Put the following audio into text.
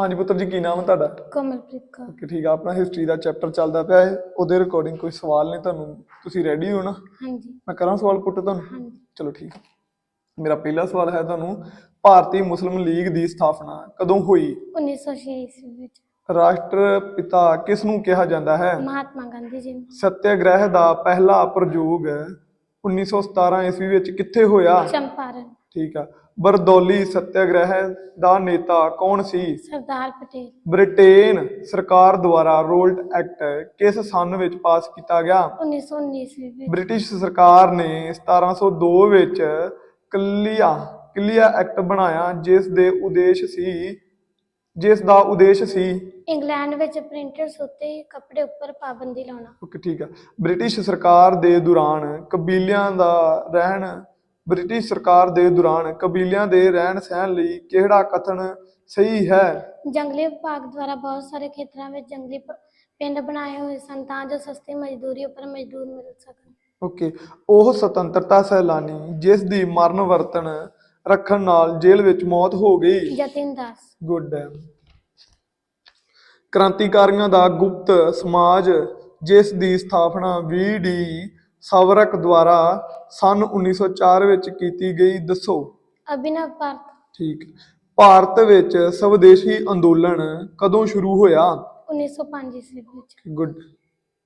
ਹਾਂਜੀ ਪੁੱਤਰ ਜੀ ਕੀ ਨਾਮ ਹੈ ਤੁਹਾਡਾ? ਕਮਲਪ੍ਰੀਤ ਕੌਰ। ਕਿ ਠੀਕ ਆ। ਆਪਣਾ ਹਿਸਟਰੀ ਦਾ ਚੈਪਟਰ ਚੱਲਦਾ ਪਿਆ ਹੈ। ਉਹਦੇ ਰਿਕਾਰਡਿੰਗ ਕੋਈ ਸਵਾਲ ਨੇ ਤੁਹਾਨੂੰ? ਤੁਸੀਂ ਰੈਡੀ ਹੋ ਨਾ? ਹਾਂਜੀ। ਮੈਂ ਕਰਾਂ ਸਵਾਲ ਪੁੱਟ ਤੁਹਾਨੂੰ? ਹਾਂਜੀ। ਚਲੋ ਠੀਕ ਆ। ਮੇਰਾ ਪਹਿਲਾ ਸਵਾਲ ਹੈ ਤੁਹਾਨੂੰ ਭਾਰਤੀ ਮੁਸਲਿਮ ਲੀਗ ਦੀ ਸਥਾਪਨਾ ਕਦੋਂ ਹੋਈ? 1906 ਈਸਵੀ ਵਿੱਚ। ਰਾਸ਼ਟਰਪਿਤਾ ਕਿਸ ਨੂੰ ਕਿਹਾ ਜਾਂਦਾ ਹੈ? ਮਹਾਤਮਾ ਗਾਂਧੀ ਜੀ ਨੂੰ। ਸੱਤਿਆਗ੍ਰਹਿ ਦਾ ਪਹਿਲਾ ਪ੍ਰਯੋਗ 1917 ਈਸਵੀ ਵਿੱਚ ਕਿੱਥੇ ਹੋਇਆ? ਚੰਪਾਰਨ। ਠੀਕ ਆ। ਬਰਦੌਲੀ ਸੱਤਿਆਗ੍ਰਹਿ ਦਾ ਨੇਤਾ ਕੌਣ ਸੀ? ਸਰਦਾਰ ਪਟੇਲ। ਬ੍ਰਿਟੇਨ ਸਰਕਾਰ ਦੁਆਰਾ ਰੋਲਡ ਐਕਟ ਕਿਸ ਸਨ ਵਿੱਚ ਪਾਸ ਕੀਤਾ ਗਿਆ? 1919 ਈਸਵੀ ਵਿੱਚ। ਬ੍ਰਿਟਿਸ਼ ਸਰਕਾਰ ਨੇ 1702 ਵਿੱਚ ਕਲੀਆ ਕਲੀਆ ਐਕਟ ਬਣਾਇਆ ਜਿਸ ਦੇ ਉਦੇਸ਼ ਸੀ ਜਿਸ ਦਾ ਉਦੇਸ਼ ਸੀ? ਇੰਗਲੈਂਡ ਵਿੱਚ ਪ੍ਰਿੰਟਡ ਸੂਤੇ ਕੱਪੜੇ ਉੱਪਰ ਪਾਬੰਦੀ ਲਾਉਣਾ। ਓਕੇ ਠੀਕ ਆ। ਬ੍ਰਿਟਿਸ਼ ਸਰਕਾਰ ਦੇ ਦੌਰਾਨ ਕਬੀਲਿਆਂ ਦਾ ਰਹਿਣ ਬ੍ਰਿਟਿਸ਼ ਸਰਕਾਰ ਦੇ ਦੌਰਾਨ ਕਬੀਲਿਆਂ ਦੇ ਰਹਿਣ ਸਹਿਣ ਲਈ ਕਿਹੜਾ ਕਥਨ ਸਹੀ ਹੈ? ਜੰਗਲੀ ਵਿਭਾਗ ਦੁਆਰਾ ਬਹੁਤ ਸਾਰੇ ਖੇਤਰਾਂ ਵਿੱਚ ਜੰਗਲੀ ਪ- ਪਿੰਡ ਬਣਾਏ ਹੋਏ ਸਨ ਤਾਂ ਜੋ ਸਸਤੀ ਮਜ਼ਦੂਰੀ ਉੱਪਰ ਮਜ਼ਦੂਰ ਮਿਲ ਸਕਣ। ਓਕੇ ਉਹ ਸੁਤੰਤਰਤਾ ਸੈਲਾਨੀ ਜਿਸ ਦੀ ਮਰਨ ਵਰਤਨ ਰੱਖਣ ਨਾਲ ਜੇਲ੍ਹ ਵਿੱਚ ਮੌਤ ਹੋ ਗਈ। ਜਤਿਨ ਦਾਸ। ਗੁੱਡ ਹੈ ਕ੍ਰਾਂਤੀਕਾਰੀਆਂ ਦਾ ਗੁਪਤ ਸਮਾਜ ਜਿਸ ਦੀ ਸਥਾਪਨਾ ਵੀ ਡੀ ਸਾਵਰਕ ਦੁਆਰਾ ਸਨ 1904 ਵਿੱਚ ਕੀਤੀ ਗਈ ਦੱਸੋ? ਅਭਿਨਵ ਭਾਰਤ। ਠੀਕ। ਭਾਰਤ ਵਿੱਚ ਸਵਦੇਸ਼ੀ ਅੰਦੋਲਨ ਕਦੋਂ ਸ਼ੁਰੂ ਹੋਇਆ? 1905 ਈਸਵੀ ਵਿੱਚ। ਗੁੱਡ।